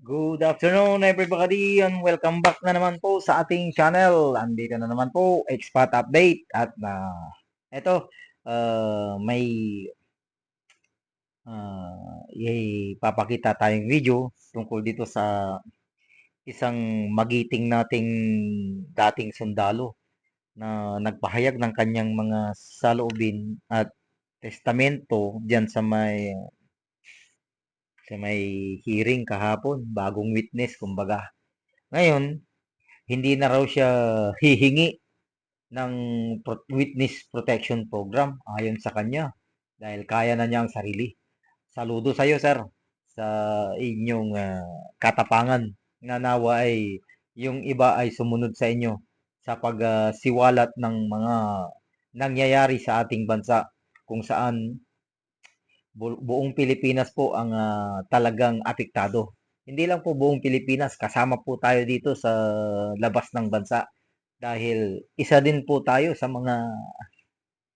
Good afternoon everybody and welcome back na naman po sa ating channel. Andito na naman po, Expat Update at na eto uh, may uh, ipapakita tayong video tungkol dito sa isang magiting nating dating sundalo na nagpahayag ng kanyang mga saloobin at testamento diyan sa may sa may hearing kahapon, bagong witness kumbaga. Ngayon, hindi na raw siya hihingi ng witness protection program ayon sa kanya dahil kaya na niya ang sarili. Saludo sa iyo, sir, sa inyong ah, katapangan na nawa ay yung iba ay sumunod sa inyo sa pagsiwalat ng mga nangyayari sa ating bansa kung saan bu- buong Pilipinas po ang ah, talagang apektado. Hindi lang po buong Pilipinas, kasama po tayo dito sa labas ng bansa dahil isa din po tayo sa mga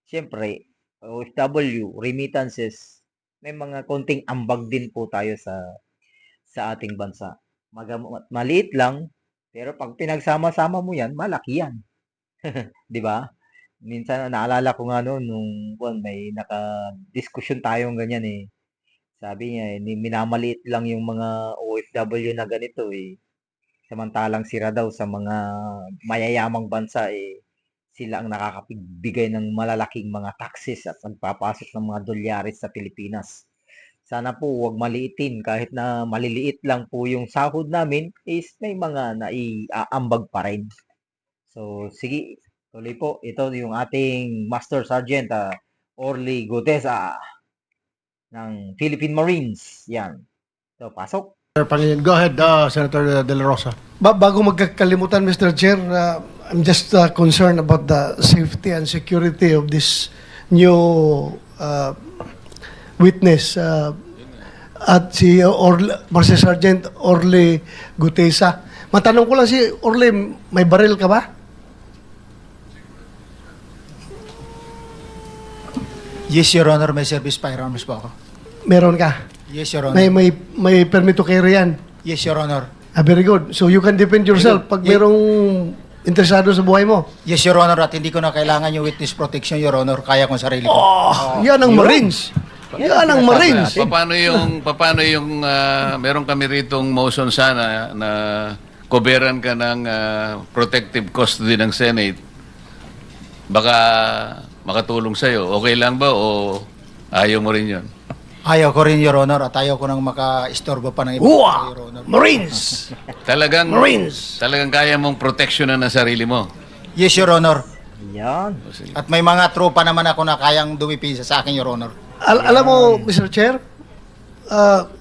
siyempre OFW, remittances, may mga konting ambag din po tayo sa sa ating bansa. Magam- maliit lang, pero pag pinagsama-sama mo yan, malaki yan. 'Di ba? Minsan naalala ko nga noon nung buwan may naka-diskusyon tayong ganyan eh. Sabi niya eh, minamaliit lang yung mga OFW na ganito eh. Samantalang sira daw sa mga mayayamang bansa eh sila ang nakakapagbigay ng malalaking mga taxes at nagpapasok ng mga dolyares sa Pilipinas. Sana po wag maliitin kahit na maliliit lang po yung sahod namin is may mga naiaambag pa rin. So sige, tuloy po. Ito yung ating Master Sergeant ah, Orly Gutesa ng Philippine Marines. Yan. So pasok. Sir Pangilinan. Go ahead, uh, Senator De La Rosa. Ba- bago magkakalimutan, Mr. Chair, uh, I'm just uh, concerned about the safety and security of this new uh, witness. Uh, at si Orle, Master Sergeant Orly Gutesa. Matanong ko lang si Orly, may baril ka ba? Yes, Your Honor. May service firearms po ako. Meron ka. Yes, Your Honor. May, may, may permit to carry yan. Yes, Your Honor. Ah, very good. So you can defend yourself pag Ye- merong interesado sa buhay mo. Yes, Your Honor. At hindi ko na kailangan yung witness protection, Your Honor. Kaya kong sarili ko. Oh, yan ang Marines. Yan ang Marines. Pa- Paano yung paano yung ah, meron kami ritong motion sana na koberan ka ng ah, protective custody ng Senate. Baka makatulong sa Okay lang ba o ayaw mo rin 'yon? Ayaw ko rin, Your Honor. At ayaw ko nang maka-istorbo pa ng iba, Uwa! Your Honor. Marines! Talagang Marines! Talagang kaya mong proteksyonan ang sarili mo. Yes, Your Honor. Yan. At may mga tropa naman ako na kayang dumipisa sa akin, Your Honor. Al- alam mo, Mr. Chair, ah,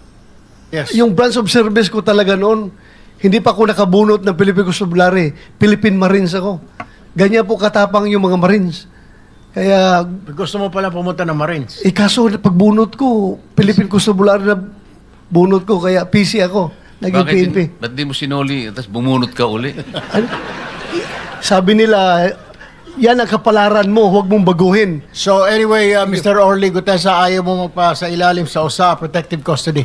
Yes. yung branch of service ko talaga noon, hindi pa ako nakabunot ng Philippine Constabulary. Philippine Marines ako. Ganyan po katapang yung mga Marines. Kaya, Gusto mo pala pumunta ng Marines. eh kaso pagbunot ko, Philippine Constabulary na bunot ko, kaya PC ako. Naging Bakit PNP. din- ba't di mo sinuli tapos bumunot ka uli? Ano? Sabi nila, yan ang kapalaran mo, huwag mong baguhin. So anyway, uh, Mr. Orly Gutesa, ayaw mo magpa sa ilalim sa USA protective custody.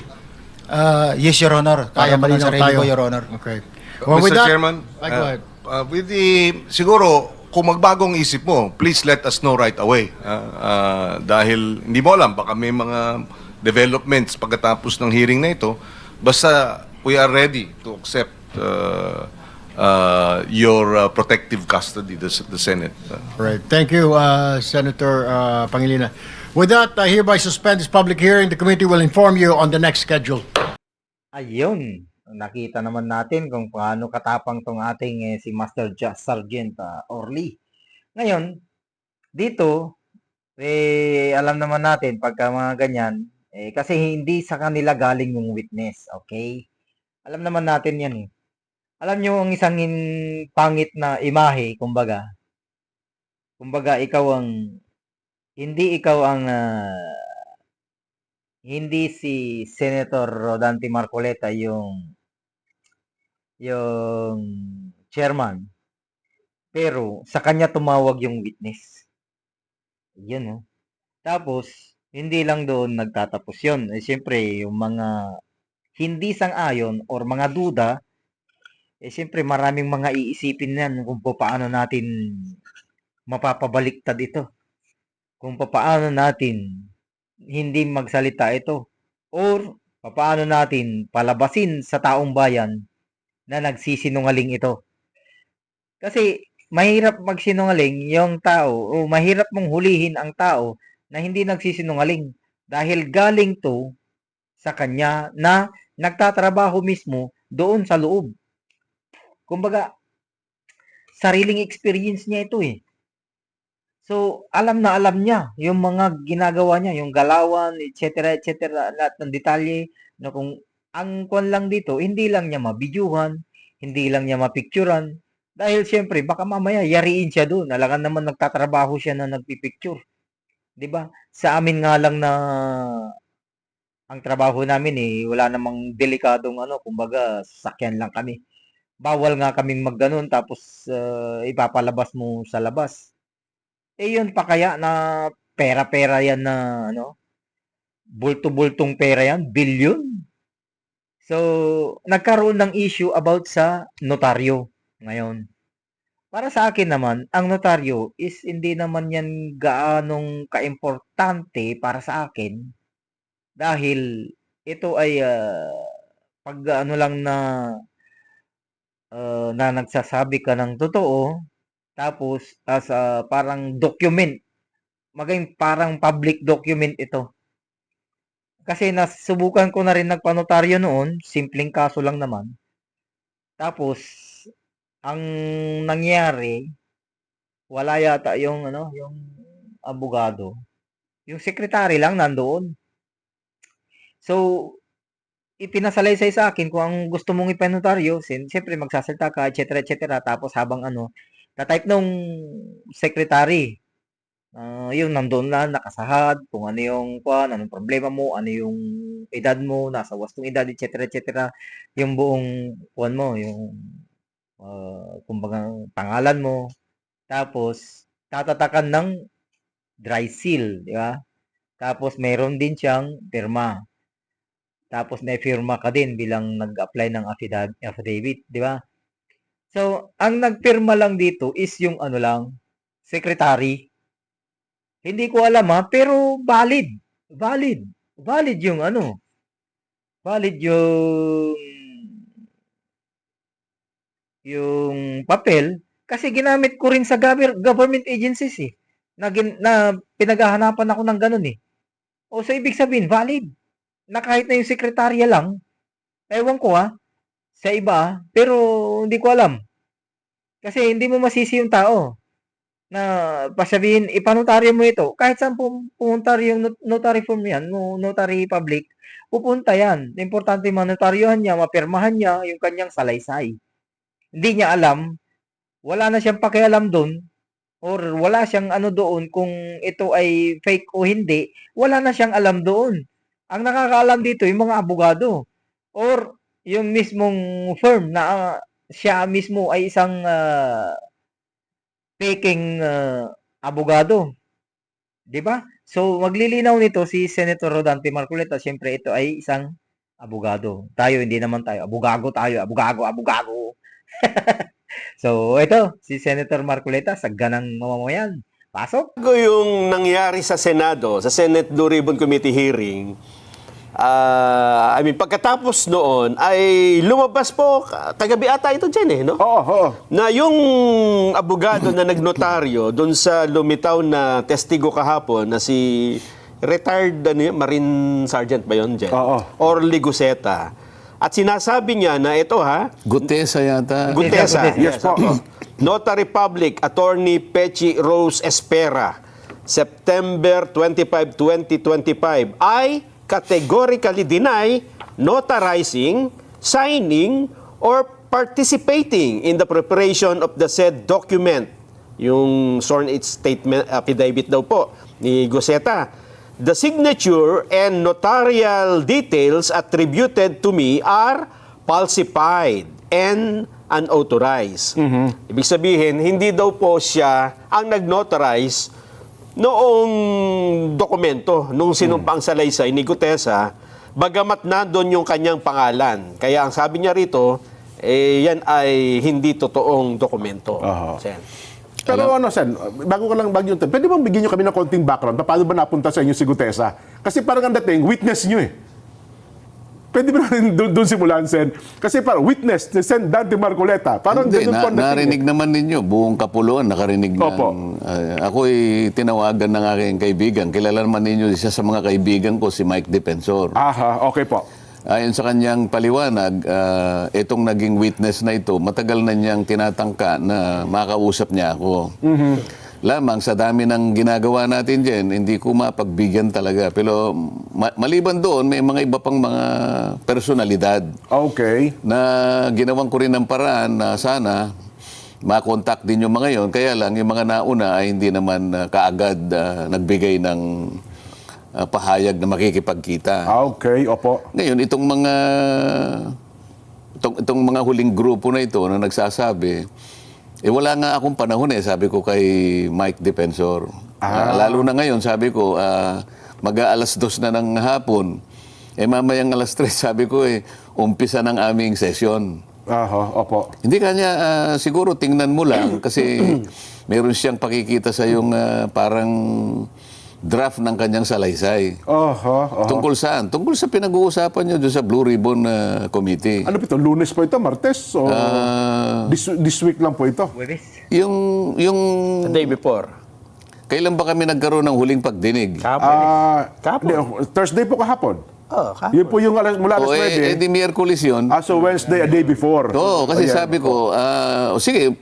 Uh, yes, Your Honor. Kaya ko ng malinaw sarili ko, Your Honor. Okay. Mr. with that- Chairman, Ay, go uh, ahead. uh, with the, siguro, kung magbagong isip mo, please let us know right away. ah. Ah, dahil hindi mo alam, baka may mga developments pagkatapos ng hearing na ito. Basta we are ready to accept uh, uh, your uh, protective custody, the, the Senate. Uh, Right. Thank you, uh, Senator uh, Pangilinan. With that, I hereby suspend this public hearing. The committee will inform you on the next schedule. Ayun. Nakita naman natin kung paano katapang tong ating eh, si Master Ja- Sergeant ah, Orly. Ngayon, dito, eh, alam naman natin pagka mga ganyan, eh, kasi hindi sa kanila galing yung witness, okay? Alam naman natin yan eh. Alam nyo ang isang in- pangit na imahe, kumbaga. Kumbaga, ikaw ang, hindi ikaw ang ah, hindi si Senator Rodante Marcoleta yung yung chairman. Pero sa kanya tumawag yung witness. Yun oh. Tapos hindi lang doon nagtatapos yun. Eh, siyempre, yung mga hindi sang-ayon or mga duda, eh siyempre maraming mga iisipin yan kung paano natin mapapabaliktad ito. Kung paano natin hindi magsalita ito. Or paano natin palabasin sa taong bayan na nagsisinungaling ito. Kasi mahirap magsinungaling yung tao o mahirap mong hulihin ang tao na hindi nagsisinungaling dahil galing to sa kanya na nagtatrabaho mismo doon sa loob. Kumbaga, sariling experience niya ito eh. So, alam na alam niya yung mga ginagawa niya, yung galawan, etc., etc., lahat ng detalye na kung ang kwan lang dito, hindi lang niya mabidyuhan, hindi lang niya mapicturan, dahil siyempre, baka mamaya yariin siya doon. Alangan naman nagtatrabaho siya na nagpipicture. 'Di ba? Sa amin nga lang na ang trabaho namin eh, wala namang delikadong ano, kumbaga sasakyan lang kami. Bawal nga kaming magganon tapos ah, ipapalabas mo sa labas. Eh yun pa kaya na pera-pera yan na ano, bulto-bultong pera yan, billion. So, nagkaroon ng issue about sa notaryo ngayon. Para sa akin naman, ang notaryo is hindi naman yan gaanong kaimportante para sa akin dahil ito ay ah, pag ano lang na ah, na nagsasabi ka ng totoo tapos as a parang document maging parang public document ito. Kasi nasubukan ko na rin nagpanotaryo noon, simpleng kaso lang naman. Tapos ang nangyari, wala yata yung ano, yung abogado. Yung secretary lang nandoon. So, ipinasalaysay sa akin kung ang gusto mong ipanotaryo, siyempre magsasalita ka, etc. etc. Tapos habang ano, na-type nung secretary, ah, yun, nandoon lang, nakasahad, kung ano yung, kwan, anong problema mo, ano yung edad mo, nasa wastong edad, etc. etc. Yung buong, kwan mo, yung, ah, kumbaga, pangalan mo, tapos, tatatakan ng dry seal, di ba? Tapos, meron din siyang pirma. Tapos, may firma ka din bilang nag-apply ng affidavit di ba? So, ang nagpirma lang dito is yung ano lang, secretary. Hindi ko alam ha, pero valid. Valid. Valid yung ano. Valid yung yung papel kasi ginamit ko rin sa gover- government agencies eh. Na, gin- na pinaghahanapan ako ng ganun eh. O so ibig sabihin valid. Na kahit na yung sekretarya lang, ewan ko ha, sa iba, pero hindi ko alam. Kasi hindi mo masisi yung tao na pasabihin, ipanotaryo mo ito. Kahit saan pum- pumunta yung not- notary form yan, no, notary public, pupunta yan. Importante manotaryohan niya, mapirmahan niya yung kanyang salaysay. Hindi niya alam, wala na siyang pakialam doon, or wala siyang ano doon kung ito ay fake o hindi, wala na siyang alam doon. Ang nakakaalam dito yung mga abogado or yung mismong firm na ah, siya mismo ay isang ah, faking ah, abogado. 'Di ba? So maglilinaw nito si Senator Rodante Marcoleta, siyempre ito ay isang abogado. Tayo hindi naman tayo abogado tayo, abogado, abogado. so ito si Senator Marcoleta sa ganang mamamayan. Pasok. Yung nangyari sa Senado, sa Senate Blue Ribbon Committee hearing, ah, I mean, pagkatapos noon, ay lumabas po, kagabi ata ito dyan eh, no? Oo, oo. Na yung abogado na nagnotaryo doon sa lumitaw na testigo kahapon na si retired ano yun, Marine Sergeant ba yun dyan? Oo. Orly Guseta. At sinasabi niya na ito ha, Gutesa yata. Gutesa. Yes po. Notary Public Attorney Pechi Rose Espera, September 25, 2025, ay categorically deny notarizing, signing, or participating in the preparation of the said document. Yung sworn statement affidavit daw po ni Guseta. The signature and notarial details attributed to me are falsified and unauthorized. Ibig sabihin, hindi daw po siya ang nag-notarize noong dokumento, nung sinumpang salaysay ni Gutesa bagamat nandun yung kanyang pangalan. Kaya ang sabi niya rito, eh, yan ay hindi totoong dokumento. Aha. Sen. Pero ano, Sen, bago ka lang bagyo, pwede bang bigyan nyo kami ng konting background? Paano ba napunta sa inyo si Gutesa? Kasi parang ang dating, witness nyo eh. Pwede ba natin doon, doon simulan, Sen? Kasi parang witness ni Sen Dante Marcoleta. Parang Hindi, na, narinig naman ninyo, buong kapuluan nakarinig ng... Opo. Ah, ako'y tinawagan ng aking kaibigan. Kilala naman ninyo isa sa mga kaibigan ko, si Mike Defensor. Aha, okay po. Ayon sa kanyang paliwanag, ah, itong naging witness na ito, matagal na niyang tinatangka na makausap niya ako. Lamang sa dami ng ginagawa natin dyan, hindi ko mapagbigyan talaga. Pero ma- maliban doon, may mga iba pang mga personalidad Okay. na ginawan ko rin ng paraan na sana makontak din yung mga yon. Kaya lang, yung mga nauna ay hindi naman ah, kaagad ah, nagbigay ng ah, pahayag na makikipagkita. Okay, opo. Ngayon, itong mga itong, itong mga huling grupo na ito na nagsasabi, eh wala nga akong panahon eh, sabi ko kay Mike Defensor. Ah, lalo na ngayon, sabi ko, ah, mag-aalas dos na ng hapon. Eh mamayang alas tres, sabi ko eh, umpisa ng aming session. Aha, opo. Hindi kanya, ah, siguro tingnan mo lang kasi meron siyang pakikita sa yung ah, parang draft ng kanyang salaysay. Aha, aha. Tungkol saan? Tungkol sa pinag-uusapan niyo doon sa Blue Ribbon uh, Committee. Ano po ito? Lunes po ito? Martes? O Ah, this, this week lang po ito? Yung, yung, The day before. kailan ba kami nagkaroon ng huling pagdinig? Kahapon. Ah, Kahapon. hindi, Thursday po kahapon. Oh, kahapon. Yun po yung alas, mula alas o eh, eh, 9. di Miyerkules yun. Ah, so Wednesday, a day before. Oo, kasi Ayan. sabi ko, ah, o sige,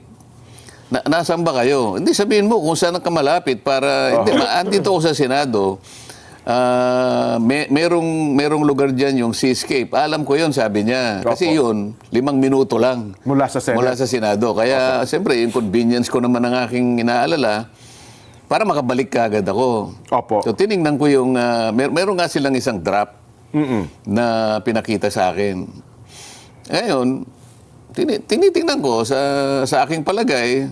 na, nasaan ba kayo? Hindi, sabihin mo kung saan ka malapit para, hindi, ma- andito ako sa Senado. Ah, may, merong, merong lugar dyan yung Seascape. Alam ko yun, sabi niya. Kasi yun, limang minuto lang. Mula sa Senate. Mula sa Senado. Kaya, siyempre, yung convenience ko naman ang aking inaalala, para makabalik ka agad ako. Opo. So, tiningnan ko yung, ah, mer- meron nga silang isang draft na pinakita sa akin. Ngayon, tini- tinitingnan ko sa, sa aking palagay,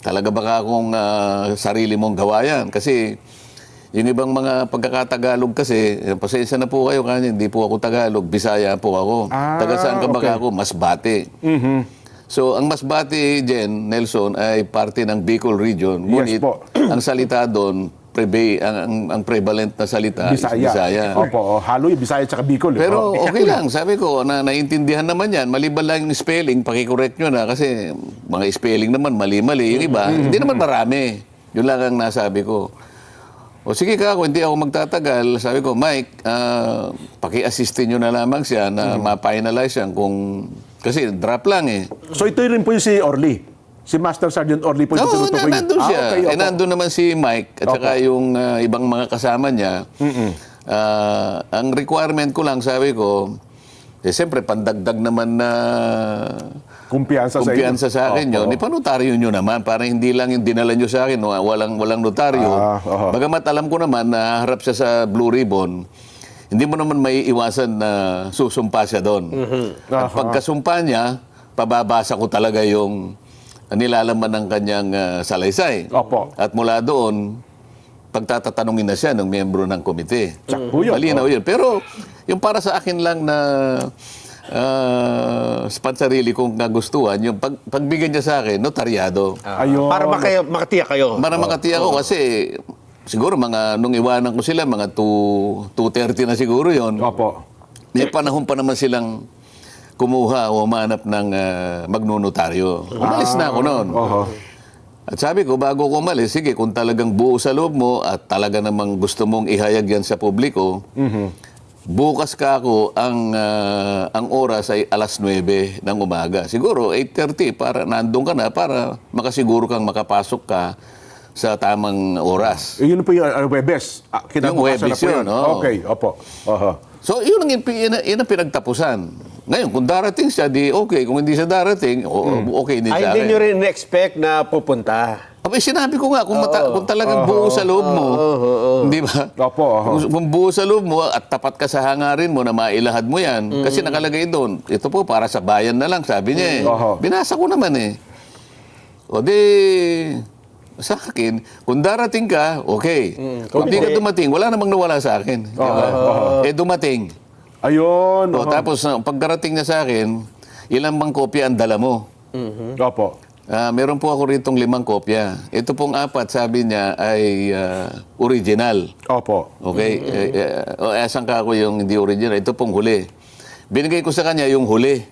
talaga baka akong ah, sarili mong gawa yan? Kasi yung ibang mga pagkakatagalog kasi, eh, pasensya na po kayo kanya, hindi po ako Tagalog, Bisaya po ako. Ah, Taga saan ka ba okay. ako? Masbate. So, ang Masbate, Jen, Nelson, ay parte ng Bicol region. Ngunit, po. ang salita doon, prebe, ang, ang, ang prevalent na salita Bisaya. is Bisaya. Opo, oh, halo yung Bisaya tsaka Bicol. eh. Pero Oh. okay lang, sabi ko, na naintindihan naman yan. Maliban lang yung spelling, pakicorrect nyo na kasi mga spelling naman, mali-mali. Yung iba, hindi naman marami. Yun lang ang nasabi ko. O sige ka ako, hindi ako magtatagal. Sabi ko, Mike, ah, paki-assistin nyo na lamang siya na ma-finalize yan kung... Kasi drop lang eh. So ito rin po yung si Orly. Si Master Sergeant Orly po yung Oo, na, tinutukoy niyo. nandun siya. Ah, okay, eh, opo. nandun naman si Mike at saka yung ah, ibang mga kasama niya. Ah, ang requirement ko lang, sabi ko, eh, siyempre, pandagdag naman na Kumpiyansa, kumpiyansa sa sa akin inyo. yun. Ipanotaryo nyo naman para hindi lang yung dinala nyo sa akin, wa- walang, walang notaryo. Ah, oho. Bagamat alam ko naman na harap siya sa Blue Ribbon, hindi mo naman may iwasan na susumpa siya doon. At Aha. pagkasumpa niya, pababasa ko talaga yung nilalaman ng kanyang ah, salaysay. Opo. At mula doon, pagtatatanungin na siya ng miyembro ng komite. Yun. Malinaw yun. Pero yung para sa akin lang na uh, sa pansarili kong kagustuhan, yung pag, pagbigyan niya sa akin, notaryado. Ayun. Para makaya, makatiyak kayo. Para makatiya ko kasi siguro mga nung iwanan ko sila mga 2 2:30 na siguro 'yon. Opo. May panahon pa naman silang kumuha o humanap ng ah, magnunotaryo. Umalis na ako noon. Oho. At sabi ko, bago ko umalis, sige, kung talagang buo sa loob mo at talaga namang gusto mong ihayag yan sa publiko, bukas ka ako, ang, ah, ang oras ay alas 9 ng umaga. Siguro, 8.30 para nandun ka na para makasiguro kang makapasok ka sa tamang oras. Eh, yun po yung uh, Webes. Ah, Yung Webes po yun, oo. Okay, opo. Oho. So, yun yun, ang- yun ang pinagtapusan. Ngayon, kung darating siya, di okay. Kung hindi siya darating, o- okay din Ay, sa hindi akin. nyo rin expect na pupunta. Abay, sinabi ko nga, kung, mata- kung talagang buo sa loob mo, di ba? Opo, oho. Kung, kung buo sa loob mo at tapat ka sa hangarin mo na mailahad mo yan, kasi nakalagay doon, ito po para sa bayan na lang, sabi niya eh. Oho. Binasa ko naman eh. O di, sa akin, kung darating ka, okay. Kung di ka dumating, wala namang nawala sa akin. Di ba? Eh dumating. Ayun. O, oho. tapos uh, pagkarating niya sa akin, ilang bang kopya ang dala mo? Opo. Ah, meron po ako rito limang kopya. Ito pong apat, sabi niya, ay ah, original. Opo. Okay? Eh, eh, o, eh, asan ka ako yung hindi original? Ito pong huli. Binigay ko sa kanya yung huli.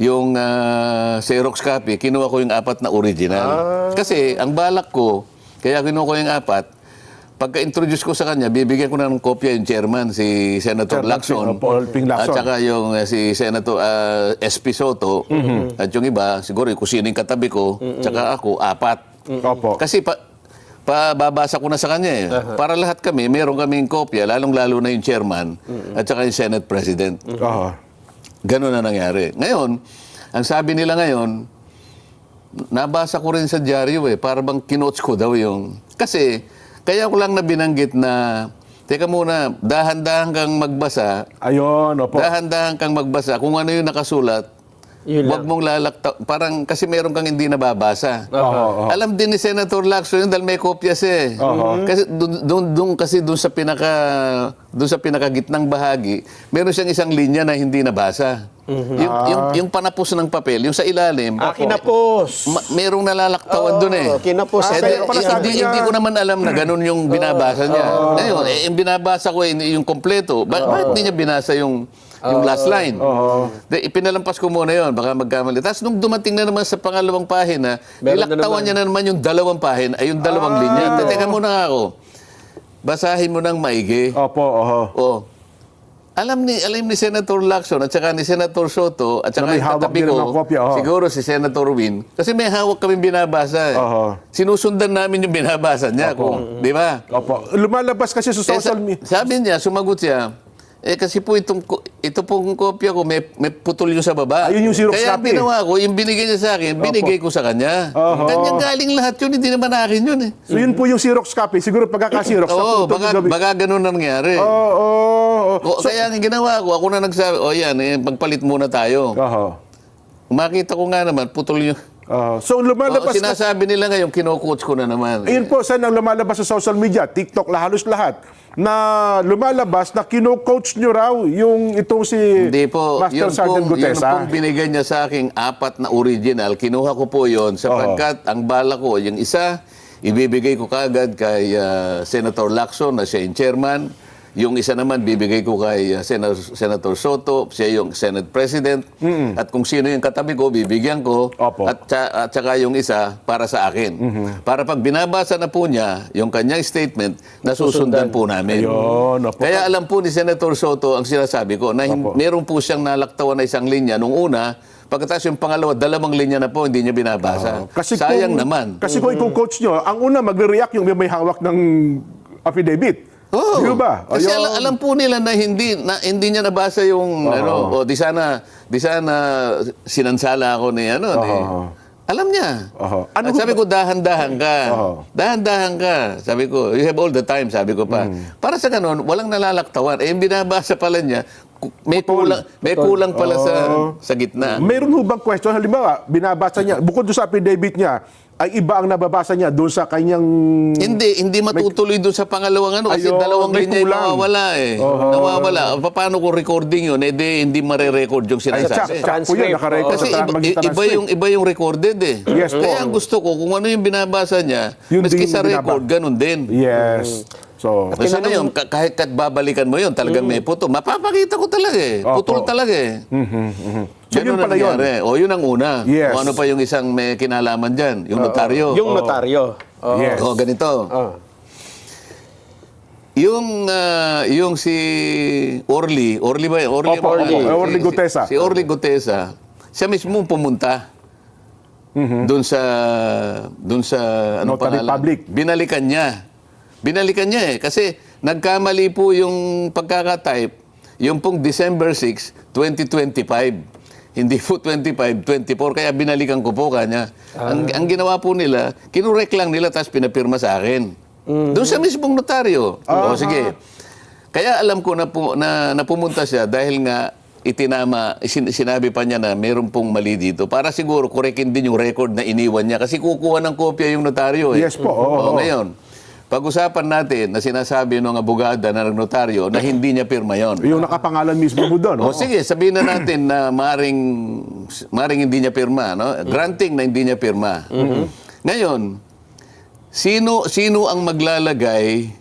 Yung ah, Xerox copy, kinuha ko yung apat na original. Kasi ang balak ko, kaya kinuha ko yung apat, pagka-introduce ko sa kanya, bibigyan ko na ng kopya yung chairman, si Senator Lacson. Paul Ping Lacson. At saka yung eh, si Senator ah, SP Soto. At yung iba, siguro yung yung katabi ko, tsaka ako, apat. Opo. Kasi pa, pababasa ko na sa kanya eh. Para lahat kami, meron kaming kopya, lalong-lalo na yung chairman at saka yung Senate President. Oho. Ganun na nangyari. Ngayon, ang sabi nila ngayon, nabasa ko rin sa dyaryo eh, para bang kinotes ko daw yung... Kasi, kaya ko lang na binanggit na, teka muna, dahan-dahan kang magbasa, Ayun, opo. dahan-dahan kang magbasa, kung ano yung nakasulat, Yun Huwag mong lalakta. Parang kasi meron kang hindi nababasa. Oho, oho. Alam din ni Senator Lacson yun dahil may kopya siya eh. Kasi doon doon doon kasi doon sa pinaka doon sa pinakagitnang bahagi, meron siyang isang linya na hindi nabasa. Yung, yung yung panapos ng papel, yung sa ilalim. Ah, kinapos. ma- merong nalalaktawan doon eh. Oo, kinapos. Eh, kaya di- pala eh, sabi hindi, niya- hindi ko naman alam na ganun yung binabasa niya. Ngayon, eh, yung binabasa ko eh, yung kompleto. Ba- bakit hindi niya binasa yung yung last line? De, ipinalampas ko muna yon baka magkamali. Tapos nung dumating na naman sa pangalawang pahina, Meron na nilaktawan naman. niya na naman yung dalawang pahina, ay yung dalawang linya. Te- Teka muna nga ako. Basahin mo ng maigi. Opo, oho. Oh. Alam ni alam ni Senator Lacson at saka ni Senator Soto at Na saka may yung hawak katabi din ko, ng kopya, oh. siguro si Senator Win, kasi may hawak kami binabasa. eh. Oho. Sinusundan namin yung binabasa niya, kung, di ba? Opo. Lumalabas kasi sa Eh, sa- social media. sabi niya, sumagot siya, eh kasi po itong, ito pong kopya ko, may, may putol yung sa baba. Ayun yung Xerox Kaya copy. ginawa ko, yung binigay niya sa akin, binigay ko sa kanya. Oho. Kanya galing lahat yun, hindi naman akin yun eh. So yun po yung Xerox copy. Siguro pagkaka-Xerox. Oo, naputol baka, gabi. baka ganun ang nangyari. Oo, oo, oo. O, kaya ang ginawa ko, ako na nagsabi, o yan, eh, pagpalit muna tayo. Oho. Makita ko nga naman, putol yung... Oho. So lumalabas na sinasabi nila ngayon, kino-coach ko na naman. Ayun po, saan ang lumalabas sa social media, TikTok, halos lahat, na lumalabas na kino-coach nyo raw yung itong si Hindi po. Master Yun Sergeant pong, yun Gutesa. pong binigay niya sa aking apat na original. Kinuha ko po yon sapagkat ang bala ko, yung isa, ibibigay ko kagad kay ah, Senator Lacson na siya yung chairman. Yung isa naman, bibigay ko kay ah, Senator, Senator Soto, siya yung Senate President. At kung sino yung katabi ko, bibigyan ko. Opo. At, at saka yung isa, para sa akin. Para pag binabasa na po niya, yung kanyang statement, nasusundan po namin. Ayun, opo. Kaya alam po ni Senator Soto ang sinasabi ko na Opo. meron po siyang nalaktawan na isang linya nung una, pagkatapos yung pangalawa, dalawang linya na po, hindi niya binabasa. Sayang kung, naman. Kasi kung i-coach nyo, ang una magre-react yung may hawak ng affidavit. Oo. Di ba? Kasi Ayun. alam, alam po nila na hindi na hindi niya nabasa yung ano, o di sana di sana sinansala ako ni ano ni Oo. Alam niya. At Ano sabi ba- ko, dahan-dahan ka. Oo. Dahan-dahan ka. Sabi ko, you have all the time, sabi ko pa. Mm. Para sa ganun, walang nalalaktawan. Eh, yung binabasa pala niya, may Putol. kulang, may kulang pala sa Oo. sa gitna. Meron ho bang question? Halimbawa, binabasa niya, bukod sa affidavit niya, ay iba ang nababasa niya doon sa kanyang... Hindi, hindi matutuloy doon sa pangalawang ano kasi Ayun, dalawang may linya yung kulang. mawawala eh. Oo. Nawawala. Pa- Paano kung recording yun? Eh, di, hindi mare-record yung Ay, sa sinasabi. sa po yun, nakarecord Kasi sa iba, iba transcript. yung iba yung recorded eh. Yes po. Kaya ang gusto ko kung ano yung binabasa niya, Yun maski din sa yung record, binaba- ganun din. Yes. So, Kasi ngayon, ka- kahit kat babalikan mo yun, talagang may puto. Mapapakita ko talaga eh. Putol talaga eh. So, yun Ganun ang pala yun. nangyari. O, yun ang una. Yes. O ano pa yung isang may kinalaman dyan? Yung notaryo. Yung notaryo. Oh. yes. O, ganito. Oh. Yung ah, yung si Orly, Orly ba? yun? Orly, Opo, ba? opo. Si- Orly si- Gutesa. Si, Orly Gutesa, siya mismo pumunta. Doon sa doon sa ano Notary pangalan? public. Binalikan niya. Binalikan niya eh kasi nagkamali po yung pagkaka-type yung pong December 6, 2025. Hindi po 25, 24. Kaya binalikan ko po kanya. Ang, ang ginawa po nila, kinurek lang nila tapos pinapirma sa akin. Doon sa mismong notaryo. O sige. Kaya alam ko na, pu- na, na pumunta siya dahil nga itinama, sin- sinabi pa niya na meron pong mali dito. Para siguro korekin din yung record na iniwan niya. Kasi kukuha ng kopya yung notaryo eh. Yes po, oo, O, oo. ngayon, pag-usapan natin na sinasabi ng abogada na nagnotaryo na hindi niya pirma yon. Yung nakapangalan mismo mo doon. O sige, sabihin na natin na maring, maring hindi niya pirma, no? Granting na hindi niya pirma. Ngayon, sino sino ang maglalagay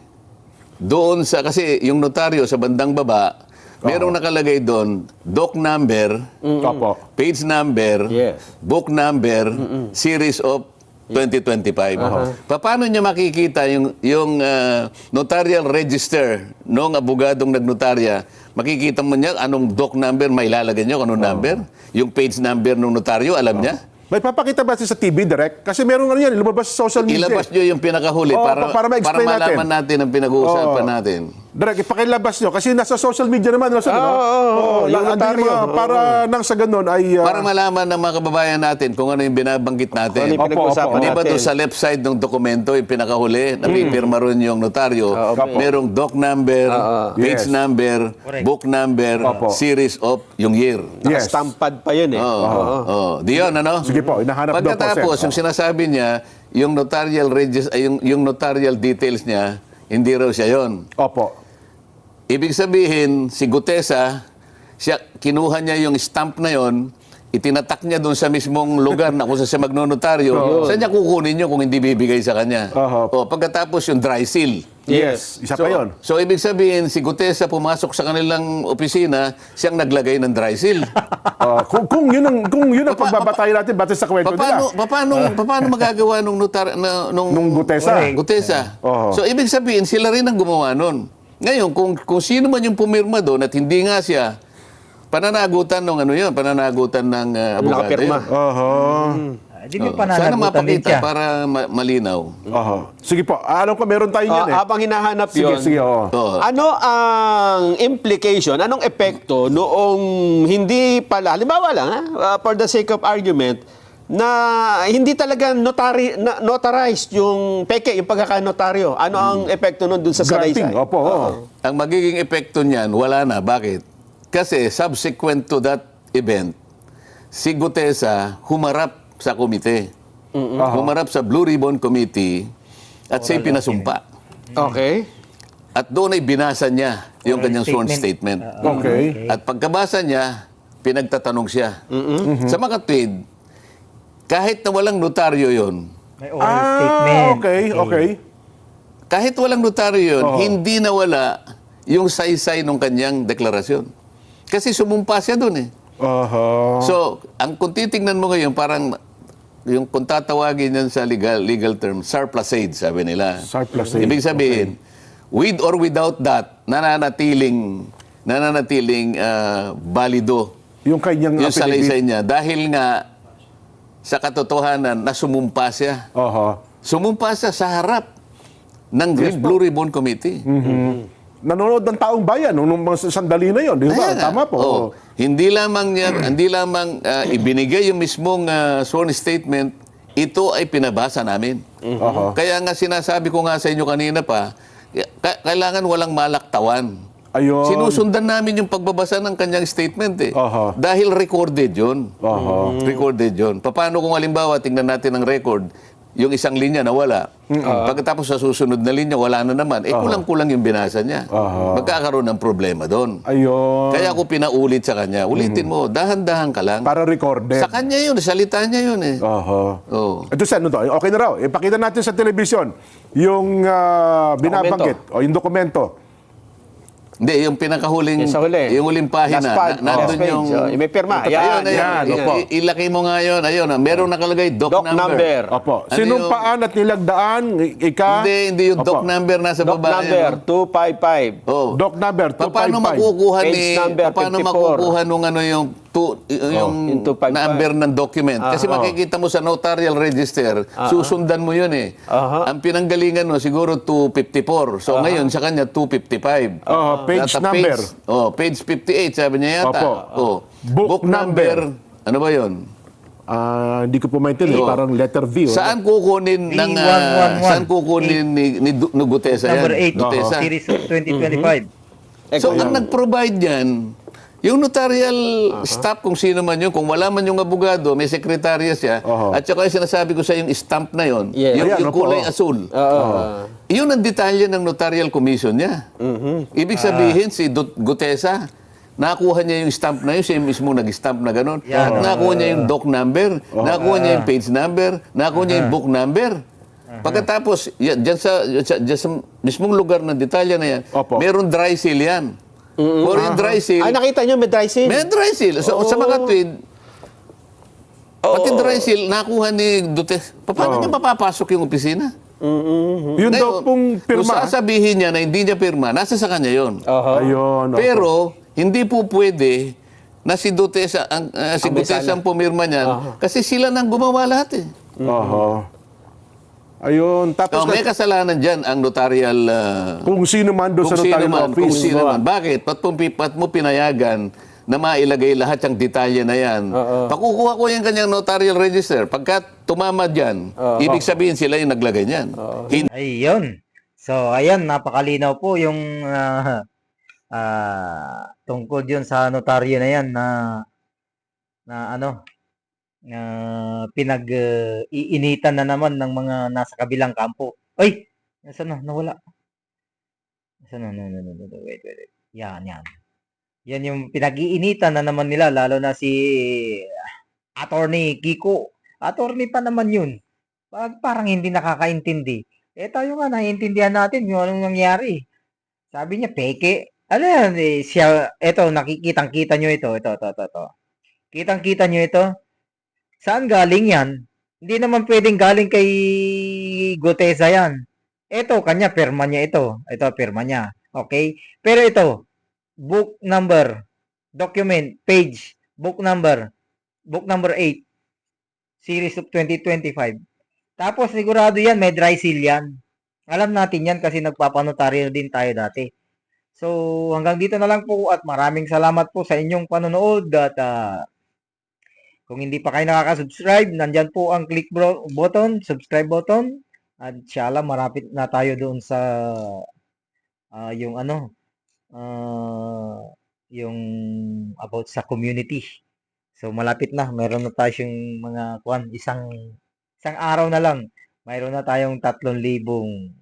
doon sa kasi yung notaryo sa bandang baba, merong nakalagay doon doc number, Opo. page number, Yes. book number, series of 2025. Paano niya makikita yung yung ah, notarial register nung abogadong nagnotarya? Makikita mo niya anong doc number may ilalagay niyo, anong number? Yung page number ng notaryo, alam niya? May papakita ba siya sa TV direct? Kasi meron nga yan, lumabas sa social media. Ilabas niyo yung pinakahuli Oo, para, pa- para ma-explain natin. malaman natin ang pinag-uusapan Oo. natin. Direct, ipakilabas nyo. Kasi nasa social media naman. Nasa, Oo, oo, oo. Yung na- notaryo. yung mga- Para nang sa ganun ay... ah, Para malaman ng mga kababayan natin kung ano yung binabanggit natin. Ano yung pinag-usapan opo. Di ba natin? doon sa left side ng dokumento, yung pinakahuli, napipirma ron yung notaryo, opo. merong doc number, page Yes. number, Correct. book number, Opo. series of yung year. Yes. Nakastampad pa yun eh. Oo. Oo. Di yun, ano? Sige po, hinahanap daw po, Pagkatapos, yung sinasabi niya, yung notarial regis yung, yung notarial details niya, hindi raw siya yon. Opo. Ibig sabihin, si Gutesa, siya, kinuha niya yung stamp na yon, itinatak niya doon sa mismong lugar na kung saan siya magnonotaryo, saan niya kukunin yun kung hindi bibigay sa kanya? Oho. O, pagkatapos yung dry seal. Yes. Isa So, pa yun. so, ibig sabihin, si Gutesa pumasok sa kanilang opisina, siyang naglagay ng dry seal. Ah, kung, kung yun ang, kung yun ang Papa- pagbabatayan natin base sa kwento paano, nila. paano, paano magagawa nung, notar, na, nung, Nung Gutesa. Gutesa. Oho. So, ibig sabihin, sila rin ang gumawa nun. Ngayon, kung, kung sino man yung pumirma doon at hindi nga siya, pananagutan ng ano yun, pananagutan ng uh, abogado Nakapirma. yun. Oho. Ah, Di may Oh, Sana pananagutan din mapakita siya. para ma- malinaw. Oho. Sige po. Ah, Alam ko meron tayo Ah, yan eh. habang hinahanap Sige, yun, sige, oo. Oo. ano ang implication, anong epekto noong hindi pala, halimbawa lang, ha, uh, for the sake of argument, na hindi talaga notary, na, notarized yung peke, yung pagkakanotaryo. Ano ang epekto nun dun sa salaysay? Opo. oo. Ang magiging epekto niyan, wala na. Bakit? Kasi subsequent to that event, si Gutesa humarap sa komite. Humarap sa Blue Ribbon Committee at siya'y pinasumpa. Okay. At doon ay binasa niya yung kanyang sworn statement. Okay. At pagkabasa niya, pinagtatanong siya. Sa makatwid, kahit na walang notaryo yon, May oral Ah, statement. okay, okay. kahit walang notaryo yun, hindi nawala yung saysay ng kanyang deklarasyon. Kasi sumumpa siya doon eh. Oho. So, ang kung titingnan mo ngayon, parang yung kung tatawagin yan sa legal, legal term, surplusage, sabi nila. Surplusage, Ibig sabihin, with or without that, nananatiling, nananatiling ah, balido Yung kanyang yung affidavit. salaysay niya dahil nga sa katotohanan na sumumpa siya. Oho. Sumumpa siya sa harap ng Green Blue Ribbon Committee. Nanonood ng taong bayan nung, nung mga sandali na yon, di ba? Kaya nga. Tama po. Oo. Hindi lamang niya, hindi lamang ah, ibinigay yung mismong ah, sworn statement, ito ay pinabasa namin. Oho. Kaya nga sinasabi ko nga sa inyo kanina pa, ka- kailangan walang malaktawan. Ayun. Sinusundan namin yung pagbabasa ng kanyang statement eh. Aha. Dahil recorded yun. Oho. Recorded yun. Paano kung halimbawa, tingnan natin ang record, yung isang linya nawala. Pagkatapos sa susunod na linya, wala na naman. Eh, kulang-kulang yung binasa niya. Aha. Magkakaroon ng problema doon. Ayun. Kaya ako pinaulit sa kanya, ulitin mo, dahan-dahan ka lang. Para recorded. Sa kanya yun, salita niya yun eh. Oho. Oh. Ito sa ano to? Okay na raw. Ipakita natin sa television yung ah, binabanggit o yung dokumento. Hindi, yung pinakahuling, Yung sa huli. yung huling pahina, Last na, nandun last page. yung... Oh, yung may pirma. Ayun, Ayan, ayun, yan, I- opo. i- ilaki mo nga yun. Ayun, ah, meron nakalagay doc, Doc number. Opo. Ano Sinumpaan at nilagdaan, i- ika... Hindi, hindi yung doc Opo. number nasa Doc baba. number yan, 255. oh. Doc number Pa- Paano 255. makukuha Page ni number paano 54. makukuha nung ano yung tu, yung yung 255. number ng document kasi makikita mo sa notarial register susundan mo yun eh Aha. ang pinanggalingan mo siguro 254 so ngayon sa kanya 255 Oh, page Nasa number. page, oh page 58 sabi niya yata Opo. oh Book number. ano ba yun Ah, hindi ko po maintindihan. Oo. Parang letter V. oh. Saan kukunin ng ah, B111. saan kukunin ni ni, ni Gutesa yan? Number 8, Gutesa. series of 2025. So, ang nag-provide yan, Yung notarial stamp, kung sino man yun, kung wala man yung abogado, may sekretarya siya, Oho. at saka yung sinasabi ko sa yung stamp na yun, Yes. yung, yung kulay asul. Oo. Yun ang detalye ng notarial commission niya. Ibig sabihin, si Dut- Gutesa, nakuha niya yung stamp na yun, siya mismo nag-stamp na gano'n. At nakuha niya yung doc number, nakuha niya yung page number, nakuha niya yung book number. Pagkatapos, yan, dyan, sa, dyan, sa, dyan sa mismong lugar ng detalye na yan, Opo. meron dry seal yan. For yung dry seal, Ay, nakita nyo, may dry seal. may dry seal. So, sa mga tweed, pati dry seal, nakuha ni Duterte. Paano niya mapapasok yung opisina? Yun daw Ngayon, pong Kung pirma. sasabihin niya na hindi niya pirma, nasa sa kanya yun. Ayun. opo. Pero, hindi po pwede na si Duterte ang, ah, si Duterte ang pumirma niyan kasi sila nang gumawa lahat eh. Oho. Ayun. Tapos So, may kasalanan diyan ang notarial ah, kung sino man doon sa sino notarial man, office. kung sino man. Bakit? Pat, mo, pat mo pinayagan na mailagay lahat yung detalye na yan. Pakukuha ko yung kanyang notarial register. Pagka tumama dyan, ibig sabihin sila yung naglagay niyan. Hindi Ayun. So, ayan, napakalinaw po yung ah, ah, tungkol yun sa notaryo na yan na na ano na pinag-iinitan na naman ng mga nasa kabilang kampo. Ay, nasaan na? Nawala. Nasaan na? No, no, no, no, wait, wait, wait. Yan, yan. Yan yung pinag-iinitan na naman nila, lalo na si Attorney Kiko. Attorney pa naman yun. Parang hindi nakakaintindi. Eh tayo nga, naiintindihan natin yung anong nangyari. Sabi niya, peke. Ano yan? Eh, siya, eto, nakikitang-kita nyo ito. Ito, ito, ito, ito. Kitang-kita nyo ito. Saan galing yan? Hindi naman pwedeng galing kay Gotesa yan. Ito, kanya, perma niya ito. Ito, perma niya. Okay? Pero ito, book number, document, page, book number, book number 8, series of 2025. Tapos sigurado yan, may dry seal yan. Alam natin yan kasi nagpapanotaryo din tayo dati. So hanggang dito na lang po at maraming salamat po sa inyong panonood at ah, kung hindi pa kayo nakaka-subscribe, nandyan po ang click button, subscribe button. At inshallah, marapit na tayo doon sa ah, yung ano, ah, yung about sa community. So malapit na, meron na tayong mga kuan, isang isang araw na lang. Mayroon na tayong 3,000.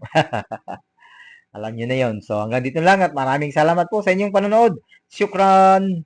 Alam niyo na 'yon. So hanggang dito lang at maraming salamat po sa inyong panonood. Syukran.